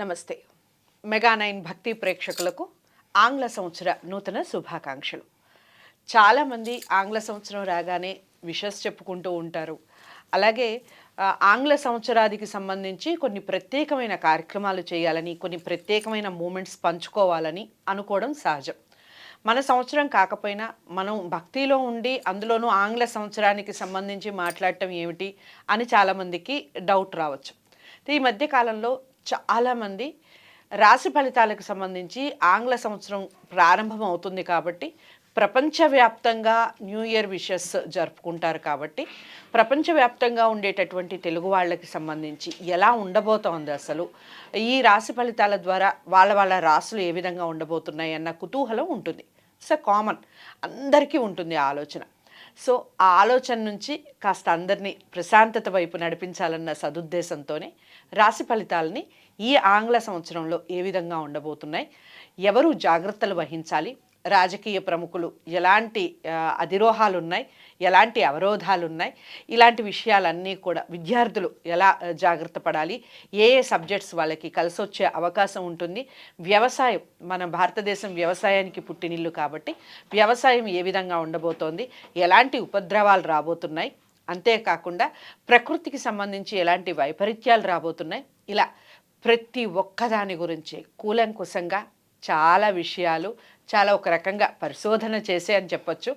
నమస్తే. Mega nine భక్తి ప్రేక్షకులకు ఆంగ్ల సంవత్సర నూతన శుభాకాంక్షలు. చాలామంది ఆంగ్ల సంవత్సరం రాగానే విషస్ చెప్పుకుంటూ ఉంటారు. అలాగే ఆంగ్ల సంవత్సరాదికి సంబంధించి కొన్ని ప్రత్యేకమైన కార్యక్రమాలు చేయాలని కొన్ని ప్రత్యేకమైన మూమెంట్స్ పంచుకోవాలని అనుకోవడం సహజం. మన సంవత్సరం కాకపోయినా మనం భక్తిలో ఉండి అందులోనూ ఆంగ్ల సంవత్సరానికి సంబంధించి మాట్లాడటం ఏమిటి అని చాలామందికి డౌట్ రావచ్చు. ఈ మధ్య కాలంలో చాలామంది రాశి ఫలితాలకు సంబంధించి ఆంగ్ల సంవత్సరం ప్రారంభం అవుతుంది కాబట్టి ప్రపంచవ్యాప్తంగా న్యూ ఇయర్ విషెస్ జరుపుకుంటారు కాబట్టి ప్రపంచవ్యాప్తంగా ఉండేటటువంటి తెలుగు వాళ్ళకి సంబంధించి ఎలా ఉండబోతోంది అసలు? ఈ రాశి ఫలితాల ద్వారా వాళ్ళ వాళ్ళ రాసులు ఏ విధంగా ఉండబోతున్నాయి అన్న కుతూహలం ఉంటుంది. సో కామన్ అందరికీ ఉంటుంది ఆ ఆలోచన. సో ఆ ఆలోచన నుంచి కాస్త అందరినీ ప్రశాంతత వైపు నడిపించాలన్న సదుద్దేశంతోనే రాశి ఫలితాలని ఈ ఆంగ్ల సంవత్సరంలో ఏ విధంగా ఉండబోతున్నాయి? ఎవరు జాగ్రత్తలు వహించాలి? రాజకీయ ప్రముఖులు ఎలాంటి అధిరోహాలు ఉన్నాయి ఎలాంటి అవరోధాలు ఉన్నాయి ఇలాంటి విషయాలన్నీ కూడా విద్యార్థులు ఎలా జాగ్రత్త పడాలి? ఏ ఏ సబ్జెక్ట్స్ వాళ్ళకి కలిసి వచ్చే అవకాశం ఉంటుంది? వ్యవసాయం మన భారతదేశం వ్యవసాయానికి పుట్టినిల్లు కాబట్టి వ్యవసాయం ఏ విధంగా ఉండబోతోంది? ఎలాంటి ఉపద్రవాలు రాబోతున్నాయి? అంతేకాకుండా ప్రకృతికి సంబంధించి ఎలాంటి వైపరీత్యాలు రాబోతున్నాయి? ఇలా ప్రతి ఒక్కదాని గురించి కూలంకుశంగా చాలా విషయాలు చాలా ఒక రకంగా పరిశోధన చేసే అని చెప్పొచ్చు.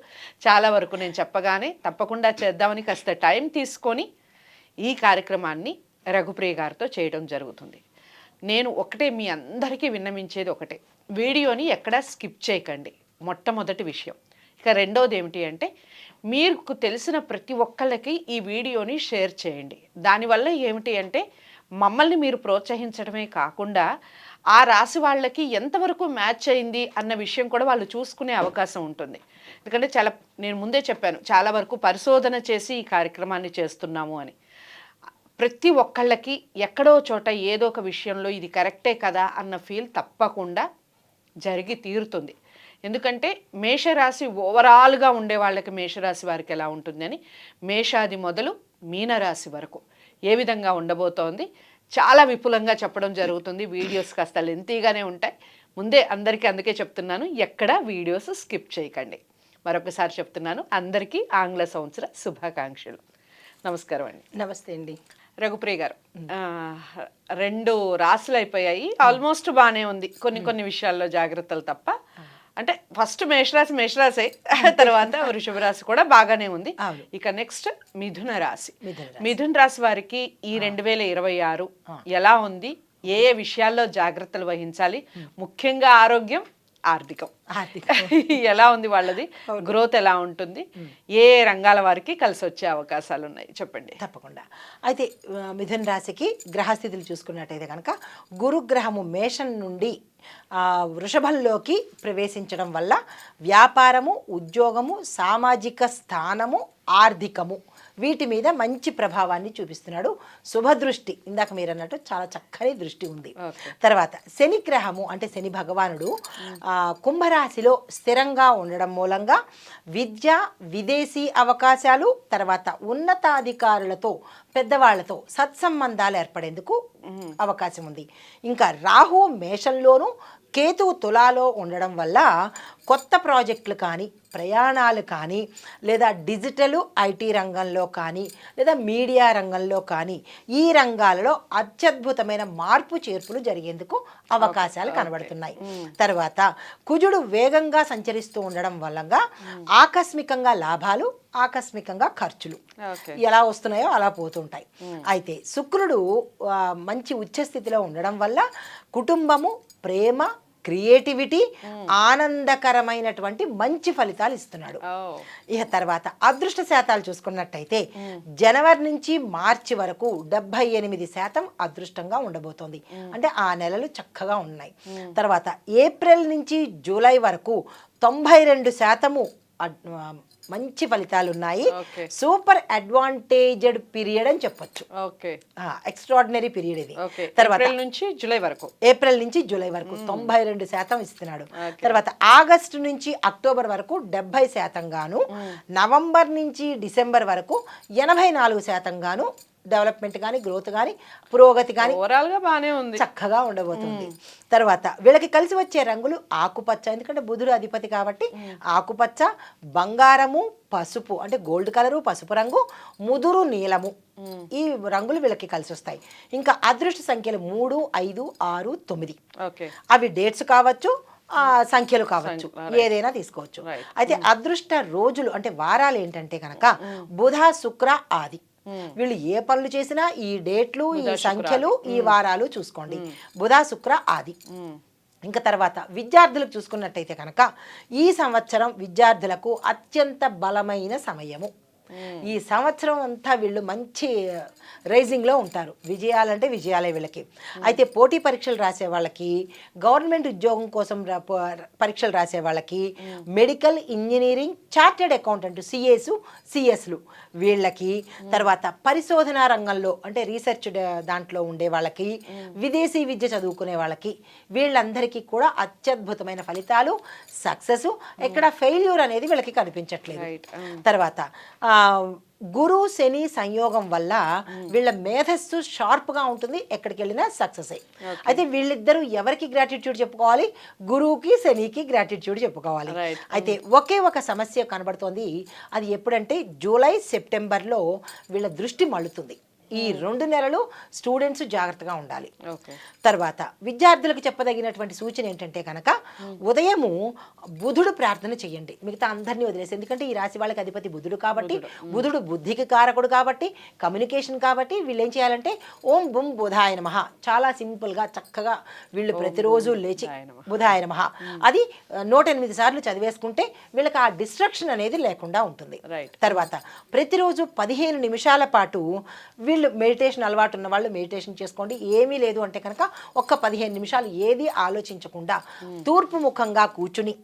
చాలా వరకు నేను చెప్పగానే తప్పకుండా చేద్దామని కాస్త టైం తీసుకొని ఈ కార్యక్రమాన్ని రఘుప్రియ గారితో చేయడం జరుగుతుంది. నేను ఒకటే మీ అందరికీ విన్నమించేది ఒకటే. వీడియోని ఎక్కడా స్కిప్ చేయకండి. మొట్టమొదటి విషయం. ఇక రెండోది ఏమిటి అంటే మీకు తెలిసిన ప్రతి ఒక్కళ్ళకి ఈ వీడియోని షేర్ చేయండి. దానివల్ల ఏమిటి అంటే మమ్మల్ని మీరు ప్రోత్సహించడమే కాకుండా ఆ రాశి వాళ్ళకి ఎంతవరకు మ్యాచ్ అయింది అన్న విషయం కూడా వాళ్ళు చూసుకునే అవకాశం ఉంటుంది. ఎందుకంటే చాలా నేను ముందే చెప్పాను చాలా వరకు పరిశోధన చేసి ఈ కార్యక్రమాన్ని చేస్తున్నాము అని. ప్రతి ఒక్కళ్ళకి ఎక్కడో చోట ఏదో ఒక విషయంలో ఇది కరెక్టే కదా అన్న ఫీల్ తప్పకుండా జరిగి తీరుతుంది. ఎందుకంటే మేషరాశి ఓవరాల్గా ఉండే వాళ్ళకి మేషరాశి వారికి ఎలా ఉంటుందని? మేషాది మొదలు మీనరాశి వరకు. ఏ విధంగా ఉండబోతోంది? చాలా విపులంగా చెప్పడం జరుగుతుంది. వీడియోస్ కాస్త లెంతీగానే ఉంటాయి. ముందే అందరికీ అందుకే చెప్తున్నాను ఎక్కడ వీడియోస్ స్కిప్ చేయకండి. మరొకసారి చెప్తున్నాను అందరికీ ఆంగ్ల సంవత్సర శుభాకాంక్షలు. నమస్కారం అండి. నమస్తే అండి. రఘుప్రియ గారు రెండు రాసులు అయిపోయాయి ఆల్మోస్ట్ బాగానే ఉంది. కొన్ని కొన్ని విషయాల్లో జాగ్రత్తలు తప్ప అంటే ఫస్ట్ మేషరాశి మేషరాశి. తర్వాత వృషభ రాశి కూడా బాగానే ఉంది. ఇక నెక్స్ట్ మిథున రాశి. మిథున రాశి. మిథున రాశి వారికి ఈ రెండు వేల ఇరవై ఆరు ఎలా ఉంది? ఏ ఏ విషయాల్లో జాగ్రత్తలు వహించాలి? ముఖ్యంగా ఆరోగ్యం ఆర్థికం. ఆర్థిక. ఎలా ఉంది వాళ్ళది? గ్రోత్ ఎలా ఉంటుంది? ఏ రంగాల వారికి కలిసి వచ్చే అవకాశాలు ఉన్నాయి? చెప్పండి. తప్పకుండా. అయితే మిథున రాశికి గ్రహస్థితులు చూసుకున్నట్టయితే కనుక గురుగ్రహము మేషం నుండి వృషభంలోకి ప్రవేశించడం వల్ల వ్యాపారము ఉద్యోగము సామాజిక స్థానము ఆర్థికము వీటి మీద మంచి ప్రభావాన్ని చూపిస్తున్నాడు. శుభదృష్టి. ఇందాక మీరు అన్నట్టు చాలా చక్కని దృష్టి ఉంది. తర్వాత శని గ్రహము అంటే శని భగవానుడు కుంభరాశిలో స్థిరంగా ఉండడం మూలంగా విద్య విదేశీ అవకాశాలు తర్వాత ఉన్నతాధికారులతో పెద్దవాళ్ళతో సత్సంబంధాలు ఏర్పడేందుకు అవకాశం ఉంది. ఇంకా రాహు మేషంలోను కేతు తులాలో ఉండడం వల్ల కొత్త ప్రాజెక్టులు కానీ ప్రయాణాలు కానీ లేదా డిజిటల్ ఐటీ రంగంలో కానీ లేదా మీడియా రంగంలో కానీ ఈ రంగాలలో అత్యద్భుతమైన మార్పు చేర్పులు జరిగేందుకు అవకాశాలు కనబడుతున్నాయి. తర్వాత కుజుడు వేగంగా సంచరిస్తూ ఉండడం వల్ల ఆకస్మికంగా లాభాలు ఆకస్మికంగా ఖర్చులు ఎలా వస్తున్నాయో అలా పోతుంటాయి. అయితే శుక్రుడు మంచి ఉచ్చ స్థితిలో ఉండడం వల్ల కుటుంబము ప్రేమ క్రియేటివిటీ ఆనందకరమైనటువంటి మంచి ఫలితాలు ఇస్తున్నాడు. ఇక తర్వాత అదృష్ట శాతాలు చూసుకున్నట్టయితే జనవరి నుంచి మార్చి వరకు డెబ్బై ఎనిమిది శాతం అదృష్టంగా ఉండబోతోంది. అంటే ఆ నెలలు చక్కగా ఉన్నాయి. తర్వాత ఏప్రిల్ నుంచి జూలై వరకు తొంభై రెండు శాతము మంచి ఫలితాలు ఉన్నాయి సూపర్ అడ్వాంటేజెడ్ పీరియడ్ అని చెప్పొచ్చు. ఎక్స్ట్రాడినరీ పీరియడ్ ఇది. తర్వాత నుంచి జూలై వరకు. ఏప్రిల్ నుంచి జూలై వరకు తొంభై రెండు శాతం ఇస్తున్నాడు. తర్వాత ఆగస్టు నుంచి అక్టోబర్ వరకు డెబ్బై శాతం గాను నవంబర్ నుంచి డిసెంబర్ వరకు ఎనభై నాలుగు శాతం గాను డెవలప్మెంట్ కానీ గ్రోత్ కానీ పురోగతి కానీ ఓవరాల్గా బానే ఉంది. చక్కగా ఉండబోతుంది. తర్వాత వీళ్ళకి కలిసి వచ్చే రంగులు ఆకుపచ్చ ఎందుకంటే బుధుడు అధిపతి కాబట్టి ఆకుపచ్చ బంగారము పసుపు అంటే గోల్డ్ కలరు పసుపు రంగు ముదురు నీలము. ఈ రంగులు వీళ్ళకి కలిసి వస్తాయి. ఇంకా అదృష్ట సంఖ్యలు మూడు ఐదు ఆరు తొమ్మిది. అవి డేట్స్ కావచ్చు సంఖ్యలు కావచ్చు. ఏదైనా తీసుకోవచ్చు. అయితే అదృష్ట రోజులు అంటే వారాలు ఏంటంటే కనుక బుధ శుక్ర ఆది. వీళ్ళు ఏ పనులు చేసినా ఈ డేట్లు ఈ సంఖ్యలు ఈ వారాలు చూసుకోండి. బుధ శుక్ర ఆది. ఇంకా తర్వాత విద్యార్థులకు చూసుకున్నట్టయితే కనుక ఈ సంవత్సరం విద్యార్థులకు అత్యంత బలమైన సమయము. ఈ సంవత్సరం అంతా వీళ్ళు మంచి రైజింగ్లో ఉంటారు. విజయాలంటే విజయాలే వీళ్ళకి. అయితే పోటీ పరీక్షలు రాసే వాళ్ళకి గవర్నమెంట్ ఉద్యోగం కోసం పరీక్షలు రాసే వాళ్ళకి medical engineering chartered accountant CS సిఎస్లు వీళ్ళకి తర్వాత పరిశోధనా రంగంలో అంటే రీసెర్చ్ దాంట్లో ఉండే వాళ్ళకి విదేశీ విద్య చదువుకునే వాళ్ళకి వీళ్ళందరికీ కూడా అత్యద్భుతమైన ఫలితాలు సక్సెస్. ఎక్కడ ఫెయిల్యూర్ అనేది వీళ్ళకి కనిపించట్లేదు. తర్వాత ఆ, గురు శని సంయోగం వల్ల వీళ్ళ మేధస్సు షార్ప్గా ఉంటుంది ఎక్కడికి వెళ్ళినా సక్సెస్ అయితే వీళ్ళిద్దరూ ఎవరికి గ్రాటిట్యూడ్ చెప్పుకోవాలి? గురువుకి శనికి గ్రాటిట్యూడ్ చెప్పుకోవాలి. అయితే ఒకే ఒక సమస్య కనబడుతోంది. అది ఎప్పుడంటే జూలై సెప్టెంబర్లో వీళ్ళ దృష్టి మళ్ళుతుంది. ఈ రెండు నెలలు స్టూడెంట్స్ జాగ్రత్తగా ఉండాలి. ఓకే. తర్వాత విద్యార్థులకు చెప్పదగినటువంటి సూచన ఏంటంటే కనుక ఉదయము బుధుడు ప్రార్థన చేయండి. మిగతా అందరినీ వదిలేసి ఎందుకంటే ఈ రాశి వాళ్ళకి అధిపతి బుధుడు కాబట్టి బుధుడు. బుద్ధికి కారకుడు కాబట్టి కమ్యూనికేషన్ కాబట్టి వీళ్ళు ఏం చేయాలంటే ఓం బుం బుధాయ నమః. చాలా సింపుల్గా చక్కగా వీళ్ళు ప్రతిరోజు లేచి బుధాయ నమః. బుధాయ నమః. అది నూట ఎనిమిది సార్లు చదివేసుకుంటే వీళ్ళకి ఆ డిస్ట్రక్షన్ అనేది లేకుండా ఉంటుంది. తర్వాత ప్రతిరోజు పదిహేను నిమిషాల పాటు వీళ్ళు మెడిటేషన్ అలవాటు ఉన్న వాళ్ళు మెడిటేషన్ చేసుకోండి. ఏమీ లేదు అంటే కనుక ఒక్క పదిహేను నిమిషాలు ఏది ఆలోచించకుండా తూర్పు ముఖంగా కూర్చుని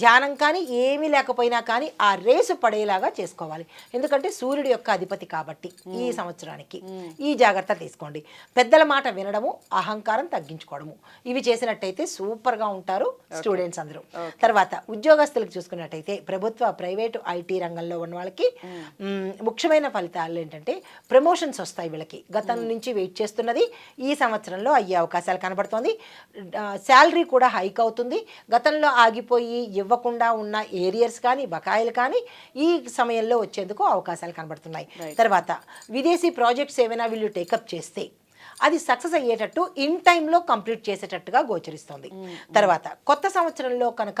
ధ్యానం కానీ ఏమీ లేకపోయినా కానీ ఆ రేసు పడేలాగా చేసుకోవాలి. ఎందుకంటే సూర్యుడి యొక్క అధిపతి కాబట్టి ఈ సంవత్సరానికి. ఈ జాగ్రత్త తీసుకోండి. పెద్దల మాట వినడము అహంకారం తగ్గించుకోవడము. ఇవి చేసినట్టయితే సూపర్గా ఉంటారు స్టూడెంట్స్ అందరూ. తర్వాత ఉద్యోగస్తులకు చూసుకున్నట్టయితే ప్రభుత్వ ప్రైవేటు ఐటీ రంగంలో ఉన్న వాళ్ళకి ముఖ్యమైన ఫలితాలు ఏంటంటే ప్రమోషన్స్ వస్తాయి వీళ్ళకి. గతం నుంచి వెయిట్ చేస్తున్నది ఈ సంవత్సరంలో అయ్యే అవకాశాలు కనబడుతోంది. శాలరీ కూడా హైక్ అవుతుంది. గతంలో ఆగిపోయి ఇవ్వకుండా ఉన్న ఏరియర్స్ కానీ బకాయిలు కానీ ఈ సమయంలో వచ్చేందుకు అవకాశాలు కనబడుతున్నాయి. తర్వాత విదేశీ ప్రాజెక్ట్స్ ఏమైనా వీళ్ళు టేకప్ చేస్తే అది సక్సెస్ అయ్యేటట్టు ఇన్ టైంలో కంప్లీట్ చేసేటట్టుగా గోచరిస్తుంది. తర్వాత కొత్త సంవత్సరంలో కనుక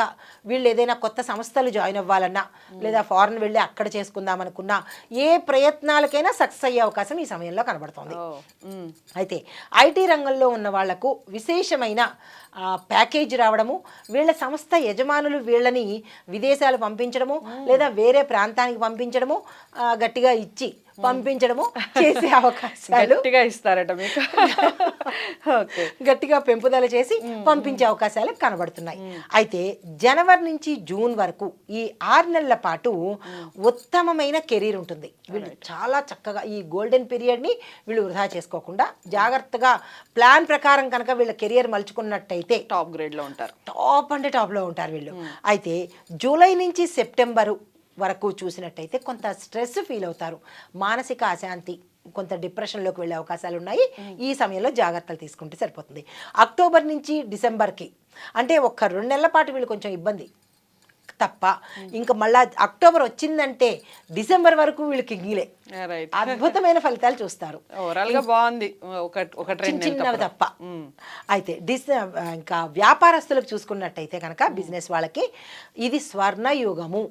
వీళ్ళు ఏదైనా కొత్త సంస్థలు జాయిన్ అవ్వాలన్నా లేదా ఫారెన్ వెళ్ళి అక్కడ చేసుకుందాం అనుకున్నా ఏ ప్రయత్నాలకైనా సక్సెస్ అయ్యే అవకాశం ఈ సమయంలో కనబడుతోంది. అయితే ఐటీ రంగంలో ఉన్న వాళ్ళకు విశేషమైన ప్యాకేజ్ రావడము వీళ్ళ సంస్థ యజమానులు వీళ్ళని విదేశాలు పంపించడము లేదా వేరే ప్రాంతానికి పంపించడము గట్టిగా ఇచ్చి పంపించడము చేసే అవకాశాలు గట్టిగా ఇస్తారట మీకు. గట్టిగా పెంపుదల చేసి పంపించే అవకాశాలు కనబడుతున్నాయి. అయితే జనవరి నుంచి జూన్ వరకు ఈ ఆరు నెలల పాటు ఉత్తమమైన కెరీర్ ఉంటుంది. వీళ్ళు చాలా చక్కగా ఈ గోల్డెన్ పీరియడ్ని వీళ్ళు వృధా చేసుకోకుండా జాగ్రత్తగా ప్లాన్ ప్రకారం కనుక వీళ్ళ కెరియర్ మలుచుకున్నట్టయితే టాప్ గ్రేడ్లో ఉంటారు. టాప్ అంటే టాప్లో ఉంటారు వీళ్ళు. అయితే జూలై నుంచి సెప్టెంబరు వరకు చూసినట్టయితే కొంత స్ట్రెస్ ఫీల్ అవుతారు. మానసిక అశాంతి కొంత డిప్రెషన్లోకి వెళ్ళే అవకాశాలు ఉన్నాయి. ఈ సమయంలో జాగ్రత్తలు తీసుకుంటే సరిపోతుంది. అక్టోబర్ నుంచి డిసెంబర్కి అంటే ఒక్క రెండు నెలల పాటు వీళ్ళు కొంచెం ఇబ్బంది. తప్ప ఇంకా మళ్ళా అక్టోబర్ వచ్చిందంటే డిసెంబర్ వరకు వీళ్ళు కింగిలే రైట్ అద్భుతమైన ఫలితాలు చూస్తారు. బాగుంది. చిన్నవి తప్ప. అయితే డిస్ ఇంకా వ్యాపారస్తులకు చూసుకున్నట్టయితే కనుక బిజినెస్ వాళ్ళకి ఇది స్వర్ణయుగము.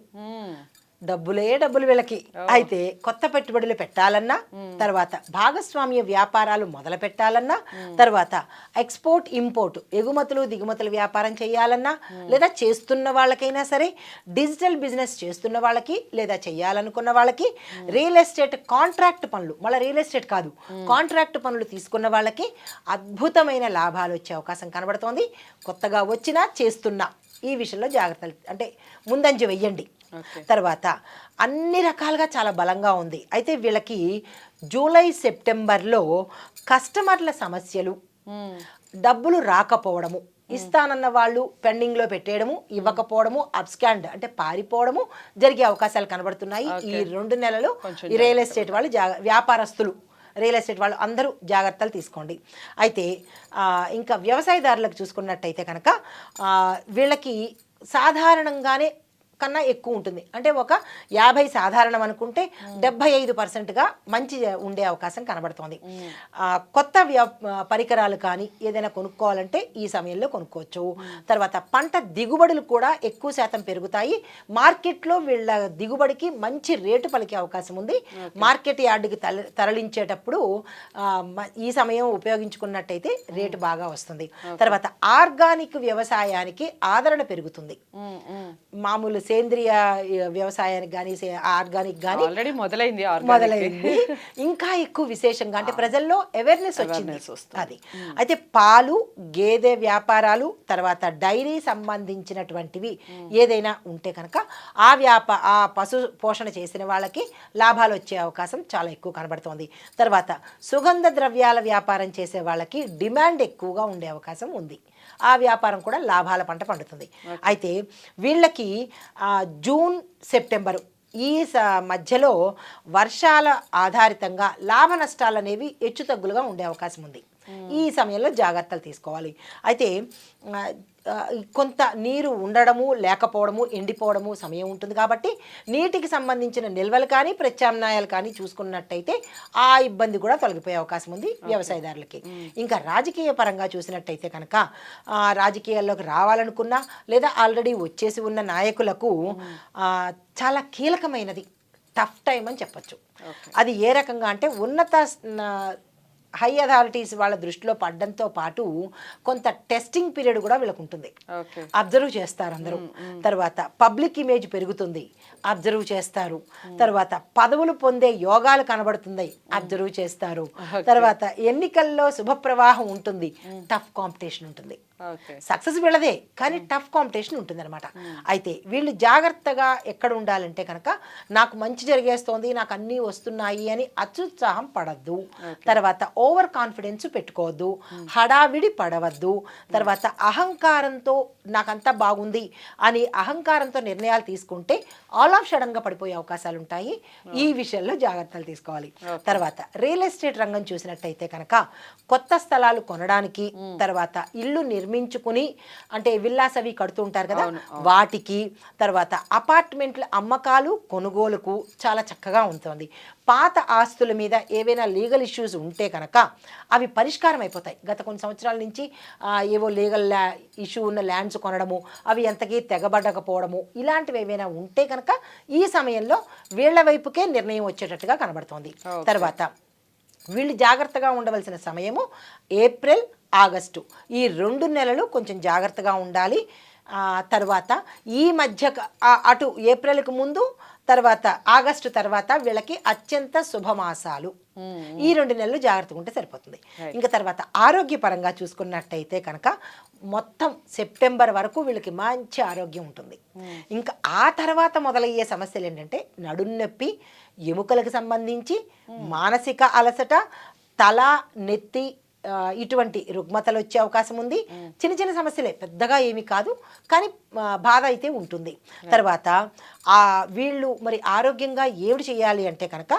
డబ్బులే డబ్బులు వీళ్ళకి. అయితే కొత్త పెట్టుబడులు పెట్టాలన్నా తర్వాత భాగస్వామ్య వ్యాపారాలు మొదలు పెట్టాలన్నా తర్వాత ఎక్స్పోర్ట్ ఇంపోర్ట్ ఎగుమతులు దిగుమతులు వ్యాపారం చేయాలన్నా లేదా చేస్తున్న వాళ్ళకైనా సరే డిజిటల్ బిజినెస్ చేస్తున్న వాళ్ళకి లేదా చేయాలనుకున్న వాళ్ళకి రియల్ ఎస్టేట్ కాంట్రాక్ట్ పనులు మళ్ళీ రియల్ ఎస్టేట్ కాదు కాంట్రాక్ట్ పనులు తీసుకున్న వాళ్ళకి అద్భుతమైన లాభాలు వచ్చే అవకాశం కనబడుతోంది. కొత్తగా వచ్చినా చేస్తున్నా. ఈ విషయంలో జాగ్రత్తలు అంటే ముందంజ వెయ్యండి. తర్వాత అన్ని రకాలుగా చాలా బలంగా ఉంది. అయితే వీళ్ళకి జూలై సెప్టెంబర్లో కస్టమర్ల సమస్యలు డబ్బులు రాకపోవడము ఇస్తానన్న వాళ్ళు పెండింగ్లో పెట్టేయడము ఇవ్వకపోవడము అబ్స్కాండ్ అంటే పారిపోవడము జరిగే అవకాశాలు కనబడుతున్నాయి. ఈ రెండు నెలలు రియల్ ఎస్టేట్ వాళ్ళు జాగ వ్యాపారస్తులు రియల్ ఎస్టేట్ వాళ్ళు అందరూ జాగ్రత్తలు తీసుకోండి. అయితే ఇంకా వ్యవసాయదారులకు చూసుకున్నట్టయితే కనుక వీళ్ళకి సాధారణంగానే కన్నా ఎక్కువ ఉంటుంది. అంటే ఒక యాభై సాధారణం అనుకుంటే డెబ్బై ఐదు పర్సెంట్గా మంచి ఉండే అవకాశం కనబడుతోంది. కొత్త వ్య పరికరాలు కానీ ఏదైనా కొనుక్కోవాలంటే ఈ సమయంలో కొనుక్కోవచ్చు. తర్వాత పంట దిగుబడులు కూడా ఎక్కువ శాతం పెరుగుతాయి. మార్కెట్లో వీళ్ళ దిగుబడికి మంచి రేటు పలికే అవకాశం ఉంది. మార్కెట్ యార్డుకి తరలించేటప్పుడు ఈ సమయం ఉపయోగించుకున్నట్టయితే రేటు బాగా వస్తుంది. తర్వాత ఆర్గానిక్ వ్యవసాయానికి ఆదరణ పెరుగుతుంది. మామూలు సేంద్రియ వ్యవసాయానికి కానీ ఆర్గానిక్ కానీ ఆల్రెడీ మొదలైంది. మొదలైంది. ఇంకా ఎక్కువ విశేషంగా అంటే ప్రజల్లో అవేర్నెస్ వచ్చింది. అది. అయితే పాలు గేదె వ్యాపారాలు తర్వాత డైరీ సంబంధించినటువంటివి ఏదైనా ఉంటే కనుక ఆ వ్యాప ఆ పశు పోషణ చేసిన వాళ్ళకి లాభాలు వచ్చే అవకాశం చాలా ఎక్కువ కనబడుతోంది. తర్వాత సుగంధ ద్రవ్యాల వ్యాపారం చేసే వాళ్ళకి డిమాండ్ ఎక్కువగా ఉండే అవకాశం ఉంది. ఆ వ్యాపారం కూడా లాభాల పంట పండుతుంది. అయితే వీళ్ళకి జూన్ సెప్టెంబరు ఈ మధ్యలో వర్షాల ఆధారితంగా లాభ నష్టాలు అనేవి హెచ్చుతగ్గులుగా ఉండే అవకాశం ఉంది. ఈ సమయంలో జాగ్రత్తలు తీసుకోవాలి. అయితే కొంత నీరు ఉండడము లేకపోవడము ఎండిపోవడము సమయం ఉంటుంది కాబట్టి నీటికి సంబంధించిన నిల్వలు కానీ ప్రత్యామ్నాయాలు కానీ చూసుకున్నట్టయితే ఆ ఇబ్బంది కూడా తొలగిపోయే అవకాశం ఉంది వ్యవసాయదారులకి. ఇంకా రాజకీయ పరంగా చూసినట్టయితే కనుక ఆ, రాజకీయాల్లోకి రావాలనుకున్నా లేదా ఆల్రెడీ వచ్చేసి ఉన్న నాయకులకు చాలా కీలకమైనది టఫ్ టైం అని చెప్పొచ్చు. అది ఏ రకంగా అంటే ఉన్నత హై అథారిటీస్ వాళ్ళ దృష్టిలో పడడంతో పాటు కొంత టెస్టింగ్ పీరియడ్ కూడా వీళ్ళకు ఉంటుంది. అబ్జర్వ్ చేస్తారు అందరూ. తర్వాత పబ్లిక్ ఇమేజ్ పెరుగుతుంది అబ్జర్వ్ చేస్తారు. తర్వాత పదవులు పొందే యోగాలు కనబడుతుంది అబ్జర్వ్ చేస్తారు. తర్వాత ఎన్నికల్లో శుభప్రవాహం ఉంటుంది టఫ్ కాంపిటీషన్ ఉంటుంది. సక్సెస్ వీళ్ళదే కానీ టఫ్ కాంపిటీషన్ ఉంటుందన్నమాట. అయితే వీళ్ళు జాగ్రత్తగా ఎక్కడ ఉండాలంటే కనుక నాకు మంచి జరిగేస్తోంది నాకు అన్నీ వస్తున్నాయి అని అత్యుత్సాహం పడద్దు. తర్వాత ఓవర్ కాన్ఫిడెన్స్ పెట్టుకోవద్దు హడావిడి పడవద్దు. తర్వాత అహంకారంతో నాకంతా బాగుంది అని అహంకారంతో నిర్ణయాలు తీసుకుంటే ఆల్ ఆఫ్ సడన్గా పడిపోయే అవకాశాలు ఉంటాయి. ఈ విషయంలో జాగ్రత్తలు తీసుకోవాలి. తర్వాత రియల్ ఎస్టేట్ రంగం చూసినట్టయితే కనుక కొత్త స్థలాలు కొనడానికి తర్వాత ఇల్లు నిర్మించుకుని అంటే విల్లాస్ అవి కడుతుంటారు కదా వాటికి తర్వాత అపార్ట్మెంట్ల అమ్మకాలు కొనుగోలుకు చాలా చక్కగా ఉంటుంది. పాత ఆస్తుల మీద ఏవైనా లీగల్ ఇష్యూస్ ఉంటే కనుక అవి పరిష్కారం అయిపోతాయి. గత కొన్ని సంవత్సరాల నుంచి ఏవో లీగల్ ఇష్యూ ఉన్న ల్యాండ్స్ కొనడము అవి ఎంతకీ తెగబడకపోవడము ఇలాంటివి ఏవైనా ఉంటే కనుక ఈ సమయంలో వీళ్ళ వైపుకే నిర్ణయం వచ్చేటట్టుగా కనబడుతోంది. తర్వాత వీళ్ళు జాగ్రత్తగా ఉండవలసిన సమయము ఏప్రిల్ ఆగస్టు. ఈ రెండు నెలలు కొంచెం జాగ్రత్తగా ఉండాలి. తర్వాత ఈ మధ్య అటు ఏప్రిల్కి ముందు తర్వాత ఆగస్టు తర్వాత వీళ్ళకి అత్యంత శుభమాసాలు. ఈ రెండు నెలలు జాగ్రత్తగా ఉంటే సరిపోతుంది. ఇంకా తర్వాత ఆరోగ్యపరంగా చూసుకున్నట్టయితే కనుక మొత్తం సెప్టెంబర్ వరకు వీళ్ళకి మంచి ఆరోగ్యం ఉంటుంది. ఇంకా ఆ తర్వాత మొదలయ్యే సమస్యలు ఏంటంటే నడున్నొప్పి ఎముకలకు సంబంధించి మానసిక అలసట తల నెత్తి ఇటువంటి రుగ్మతలు వచ్చే అవకాశం ఉంది. చిన్న చిన్న సమస్యలే పెద్దగా ఏమీ కాదు. కానీ బాధ అయితే ఉంటుంది. తర్వాత ఆ వీళ్ళు మరి ఆరోగ్యంగా ఏమిటి చేయాలి అంటే కనుక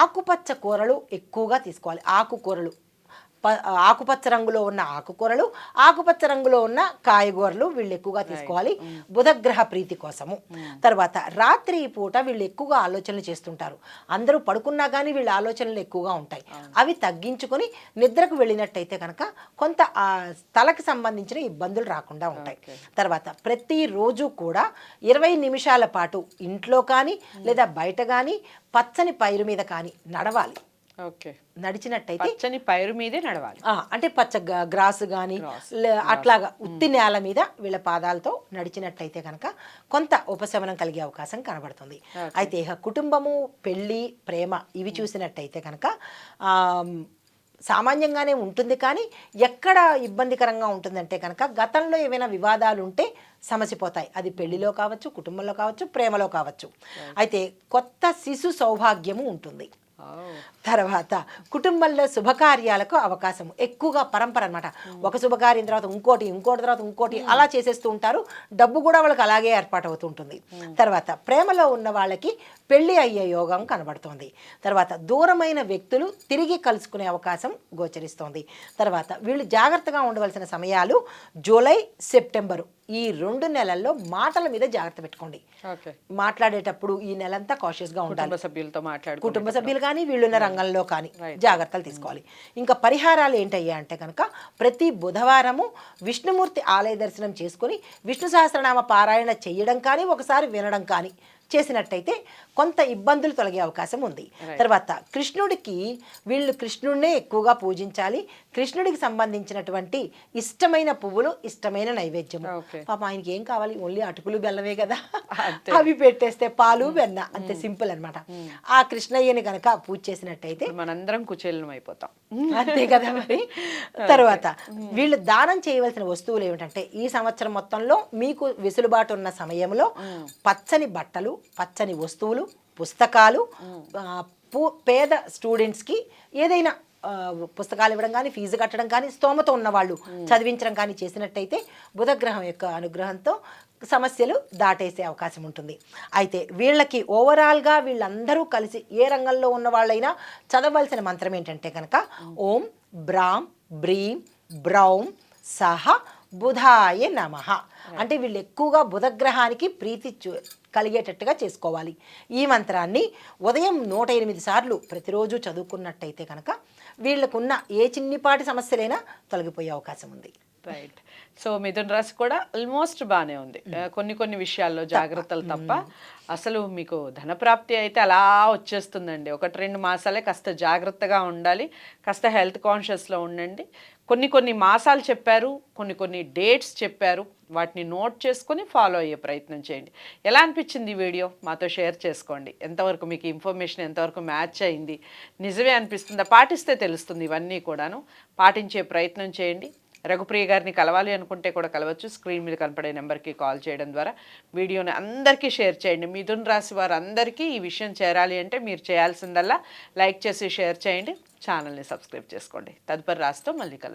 ఆకుపచ్చ కూరలు ఎక్కువగా తీసుకోవాలి. ఆకుకూరలు. ఆకుపచ్చ రంగులో ఉన్న ఆకుకూరలు ఆకుపచ్చ రంగులో ఉన్న కాయగూరలు వీళ్ళు ఎక్కువగా తీసుకోవాలి. బుధగ్రహ ప్రీతి కోసము. తర్వాత రాత్రి పూట వీళ్ళు ఎక్కువగా ఆలోచనలు చేస్తుంటారు. అందరూ పడుకున్నా కానీ వీళ్ళ ఆలోచనలు ఎక్కువగా ఉంటాయి. అవి తగ్గించుకొని నిద్రకు వెళ్ళినట్టయితే కనుక కొంత ఆ తలకి సంబంధించిన ఇబ్బందులు రాకుండా ఉంటాయి. తర్వాత ప్రతిరోజు కూడా ఇరవై నిమిషాల పాటు ఇంట్లో కానీ లేదా బయట కానీ పచ్చని పైరు మీద కానీ నడవాలి. ఓకే. నడిచినట్టయితే పచ్చని పైరు మీదే నడవాలి. అంటే పచ్చ గ్రాస్ కానీ అట్లాగా ఉత్తి నేల మీద వీళ్ళ పాదాలతో నడిచినట్టయితే కనుక కొంత ఉపశమనం కలిగే అవకాశం కనబడుతుంది. అయితే ఇక కుటుంబము పెళ్ళి ప్రేమ ఇవి చూసినట్టయితే కనుక ఆ, సామాన్యంగానే ఉంటుంది కానీ ఎక్కడ ఇబ్బందికరంగా ఉంటుందంటే కనుక గతంలో ఏమైనా వివాదాలు ఉంటే సమసిపోతాయి. అది పెళ్ళిలో కావచ్చు కుటుంబంలో కావచ్చు ప్రేమలో కావచ్చు. అయితే కొత్త శిశు సౌభాగ్యము ఉంటుంది. తర్వాత కుటుంబంలో శుభకార్యాలకు అవకాశం. ఎక్కువగా పరంపర అనమాట ఒక శుభకార్యం తర్వాత ఇంకోటి ఇంకోటి తర్వాత ఇంకోటి అలా చేసేస్తూ ఉంటారు. డబ్బు కూడా వాళ్ళకి అలాగే ఏర్పాటు అవుతూ ఉంటుంది తర్వాత ప్రేమలో ఉన్న వాళ్ళకి పెళ్ళి అయ్యే యోగం కనబడుతోంది. తర్వాత దూరమైన వ్యక్తులు తిరిగి కలుసుకునే అవకాశం గోచరిస్తోంది. తర్వాత వీళ్ళు జాగ్రత్తగా ఉండవలసిన సమయాలు జూలై సెప్టెంబరు. ఈ రెండు నెలల్లో మాటల మీద జాగ్రత్త పెట్టుకోండి. మాట్లాడేటప్పుడు ఈ నెలంతా కాషియస్గా ఉండాలి. సభ్యులతో మాట్లాడుకుంటే కుటుంబ సభ్యులు కానీ వీళ్ళున్న రంగంలో కానీ జాగ్రత్తలు తీసుకోవాలి. ఇంకా పరిహారాలు ఏంటయ్యా అంటే కనుక ప్రతి బుధవారము విష్ణుమూర్తి ఆలయ దర్శనం చేసుకొని విష్ణు సహస్రనామ పారాయణ చేయడం కానీ ఒకసారి వినడం కానీ చేసినట్టయితే కొంత ఇబ్బందులు తొలగే అవకాశం ఉంది. తర్వాత కృష్ణుడికి వీళ్ళు కృష్ణుడినే ఎక్కువగా పూజించాలి. కృష్ణుడికి సంబంధించినటువంటి ఇష్టమైన పువ్వులు ఇష్టమైన నైవేద్యము. పాప ఆయనకి ఏం కావాలి? ఓన్లీ అటుకులు బెల్లమే కదా. అవి పెట్టేస్తే పాలు వెన్న. అంతే సింపుల్ అన్నమాట. ఆ కృష్ణయ్యని కనుక పూజ చేసినట్టయితే మనందరం కుచేలం అయిపోతాం. అంతే కదా మరి. తర్వాత వీళ్ళు దానం చేయవలసిన వస్తువులు ఏమిటంటే ఈ సంవత్సరం మొత్తంలో మీకు వెసులుబాటు ఉన్న సమయంలో పచ్చని బట్టలు పచ్చని వస్తువులు పుస్తకాలు పేద స్టూడెంట్స్కి ఏదైనా పుస్తకాలు ఇవ్వడం కానీ ఫీజు కట్టడం కానీ స్తోమత ఉన్నవాళ్ళు చదివించడం కానీ చేసినట్టయితే బుధగ్రహం యొక్క అనుగ్రహంతో సమస్యలు దాటేసే అవకాశం ఉంటుంది. అయితే వీళ్ళకి ఓవరాల్గా వీళ్ళందరూ కలిసి ఏ రంగంలో ఉన్న వాళ్ళైనా చదవలసిన మంత్రం ఏంటంటే కనుక ఓం బ్రాం బ్రీం బ్రౌం సహ బుధాయ నమ. అంటే వీళ్ళు ఎక్కువగా బుధగ్రహానికి ప్రీతి చూ- కలిగేటట్టుగా చేసుకోవాలి. ఈ మంత్రాన్ని ఉదయం నూట ఎనిమిది సార్లు ప్రతిరోజు చదువుకున్నట్టయితే కనుక వీళ్ళకున్న ఏ చిన్నిపాటి సమస్యలైనా తొలగిపోయే అవకాశం ఉంది. రైట్ సో మిథున్ రాశి కూడా ఆల్మోస్ట్ బాగానే ఉంది. ఆ, కొన్ని కొన్ని విషయాల్లో జాగ్రత్తలు తప్ప. అసలు మీకు ధనప్రాప్తి అయితే అలా వచ్చేస్తుందండి. ఒకటి రెండు మాసాలే కాస్త జాగ్రత్తగా ఉండాలి. కాస్త హెల్త్ కాన్షియస్లో ఉండండి. కొన్ని కొన్ని మాసాలు చెప్పారు కొన్ని కొన్ని డేట్స్ చెప్పారు. వాటిని నోట్ చేసుకొని ఫాలో అయ్యే ప్రయత్నం చేయండి. ఎలా అనిపించింది ఈ వీడియో? మాతో షేర్ చేసుకోండి. ఎంతవరకు మీకు ఇన్ఫర్మేషన్ ఎంతవరకు మ్యాచ్ అయింది? నిజమే అనిపిస్తుందా? పాటిస్తే తెలుస్తుంది ఇవన్నీ కూడాను. పాటించే ప్రయత్నం చేయండి. రఘుప్రియ గారిని కలవాలి అనుకుంటే కూడా కలవచ్చు. స్క్రీన్ మీద కనపడే నెంబర్కి కాల్ చేయడం ద్వారా వీడియోని అందరికీ షేర్ చేయండి. మిథున్ రాశి వారు అందరికీ ఈ విషయం చేరాలి అంటే మీరు చేయాల్సిందల్లా లైక్ చేసి షేర్ చేయండి. ఛానల్ని సబ్స్క్రైబ్ చేసుకోండి. తదుపరి రాశితో మళ్ళీ కలుద్దాం.